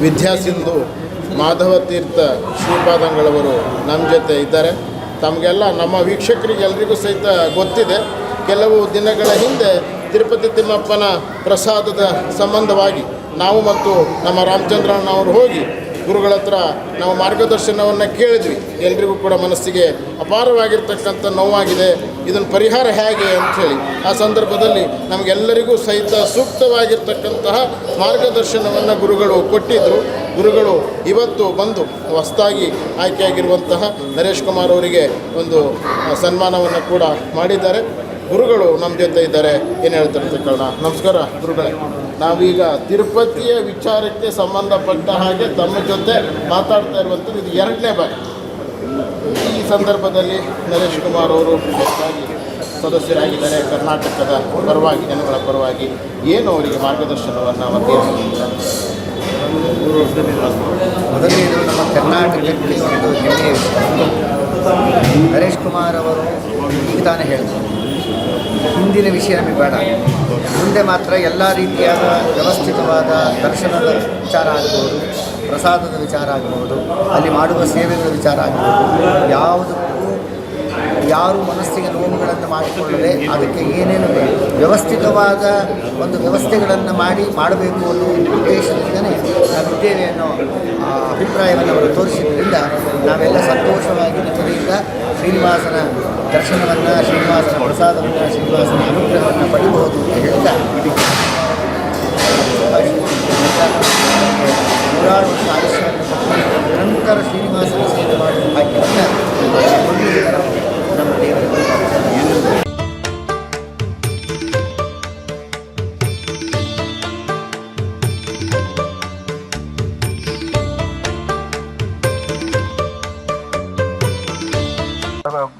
ವಿದ್ಯಾಸಿಂಧು ಮಾಧವ ತೀರ್ಥ ಶ್ರೀಪಾದಂಗಳವರು ನಮ್ಮ ಜೊತೆ ಇದ್ದಾರೆ. ತಮಗೆಲ್ಲ ನಮ್ಮ ವೀಕ್ಷಕರಿಗೆ ಎಲ್ರಿಗೂ ಸಹಿತ ಗೊತ್ತಿದೆ. ಕೆಲವು ದಿನಗಳ ಹಿಂದೆ ತಿರುಪತಿ ತಿಮ್ಮಪ್ಪನ ಪ್ರಸಾದದ ಸಂಬಂಧವಾಗಿ ನಾವು ಮತ್ತು ನಮ್ಮ ರಾಮಚಂದ್ರಣ್ಣವರು ಹೋಗಿ ಗುರುಗಳ ಹತ್ರ ನಾವು ಮಾರ್ಗದರ್ಶನವನ್ನು ಕೇಳಿದ್ವಿ. ಎಲ್ರಿಗೂ ಕೂಡ ಮನಸ್ಸಿಗೆ ಅಪಾರವಾಗಿರ್ತಕ್ಕಂಥ ನೋವಾಗಿದೆ. ಇದನ್ನು ಪರಿಹಾರ ಹೇಗೆ ಅಂಥೇಳಿ ಆ ಸಂದರ್ಭದಲ್ಲಿ ನಮಗೆಲ್ಲರಿಗೂ ಸಹಿತ ಸೂಕ್ತವಾಗಿರ್ತಕ್ಕಂತಹ ಮಾರ್ಗದರ್ಶನವನ್ನು ಗುರುಗಳು ಕೊಟ್ಟಿದ್ದರು ಗುರುಗಳು ಇವತ್ತು ಬಂದು ಹೊಸದಾಗಿ ಆಯ್ಕೆಯಾಗಿರುವಂತಹ ನರೇಶ್ ಕುಮಾರ್ ಅವರಿಗೆ ಒಂದು ಸನ್ಮಾನವನ್ನು ಕೂಡ ಮಾಡಿದ್ದಾರೆ. ಗುರುಗಳು ನಮ್ಮ ಜೊತೆ ಇದ್ದಾರೆ. ಏನು ಹೇಳ್ತಾರೆ ಕೇಳೋಣ ನಮಸ್ಕಾರ, ಗುರುಗಳೇ. ನಾವೀಗ ತಿರುಪತಿಯ ವಿಚಾರಕ್ಕೆ ಸಂಬಂಧಪಟ್ಟ ಹಾಗೆ ತಮ್ಮ ಜೊತೆ ಮಾತಾಡ್ತಾ ಇರುವಂಥದ್ದು ಇದು ಎರಡನೇ ಬಾರಿ. ಈ ಸಂದರ್ಭದಲ್ಲಿ ನರೇಶ್ ಕುಮಾರ್ ಅವರು ಹೆಚ್ಚಾಗಿ ಸದಸ್ಯರಾಗಿದ್ದಾರೆ. ಕರ್ನಾಟಕದ ಪರವಾಗಿ, ಜನಗಳ ಪರವಾಗಿ. ಏನು ಅವರಿಗೆ ಮಾರ್ಗದರ್ಶನವನ್ನು ಮತ್ತೆ ಮೊದಲನೇದು ನಮ್ಮ ಕರ್ನಾಟಕಕ್ಕೆ ನರೇಶ್ ಕುಮಾರ್ ಅವರು ಈಗ ತಾನೇ ಹೇಳಿದ್ರು. ಹಿಂದಿನ ವಿಷಯ ನಮಗೆ ಬೇಡ. ಮುಂದೆ ಮಾತ್ರ ಎಲ್ಲ ರೀತಿಯಾದ ವ್ಯವಸ್ಥಿತವಾದ ದರ್ಶನದ ವಿಚಾರ ಆಗ್ಬೋದು, ಪ್ರಸಾದದ ವಿಚಾರ ಆಗ್ಬೋದು, ಅಲ್ಲಿ ಮಾಡುವ ಸೇವೆಗಳ ವಿಚಾರ ಆಗ್ಬೋದು. ಯಾವುದಕ್ಕೂ ಯಾರು ಮನಸ್ಸಿಗೆ ನೋವುಗಳನ್ನು ಮಾಡಿಕೊಳ್ಳದೆ ಅದಕ್ಕೆ ಏನೇನು ವ್ಯವಸ್ಥಿತವಾದ ಒಂದು ವ್ಯವಸ್ಥೆಗಳನ್ನು ಮಾಡಿ ಮಾಡಬೇಕು ಅನ್ನೋ ಉದ್ದೇಶದಿಂದಲೇ ನಾವಿದ್ದೇವೆ ಅನ್ನೋ ಅಭಿಪ್ರಾಯವನ್ನು ಅವರು ತೋರಿಸಿದ್ದರಿಂದ ನಾವೆಲ್ಲ ಸಂತೋಷವಾಗಿ ನೆಮ್ಮದಿಯಿಂದ ಶ್ರೀನಿವಾಸನ ದರ್ಶನವನ್ನು ಶ್ರೀನಿವಾಸನ ಪ್ರಸಾದವನ್ನು ಶ್ರೀನಿವಾಸನ ಅನುಗ್ರಹವನ್ನು ಪಡಿಬಹುದು ಅಂತ ಹೇಳ್ತಾ ನೂರಾರು ವರ್ಷ ಆಯುಷ್ಯವನ್ನು ನಿರಂತರ ಶ್ರೀನಿವಾಸನ ಸೇವೆ ಮಾಡುವ ಭಾಗ್ಯವನ್ನು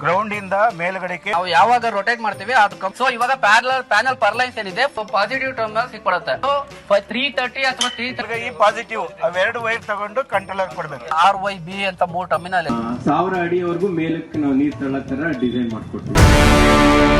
ಗ್ರೌಂಡ್ ಇಂದ ಮೇಲ್ಗಡೆಗೆ ನಾವು ಯಾವಾಗ ರೊಟೇಟ್ ಮಾಡ್ತೀವಿ ಅದು ಸೊ ಇವಾಗ ಪ್ಯಾನಲ್ ಪ್ಯಾನಲ್ ಪರ್ಲೈನ್ಸ್ ಏನಿದೆ ಪಾಸಿಟಿವ್ ಟರ್ಮಿನಲ್ ಸಿಕ್ಬಿಡುತ್ತೆ. ಸೊ ತ್ರೀ ತರ್ಟಿ ಅಥವಾ ತ್ರೀ ತರ್ಟಿ ಪಾಸಿಟಿವ್ ಎರಡು ವೈರ್ ತಗೊಂಡು ಕಂಟ್ರೋಲರ್ ಕೊಡ್ಬೇಕು. ಆರ್ ವೈ ಬಿ ಅಂತ ಮೂರು ಟರ್ಮಿನಲ್ ಇದೆ ಸಾವಿರ ಅಡಿಯವರೆಗೂ ಮೇಲಕ್ಕೆ ನಾವು ನೀರು ತಳ್ಳೋ ತರ ಡಿಸೈನ್ ಮಾಡ್ಕೊಡ್ತೀವಿ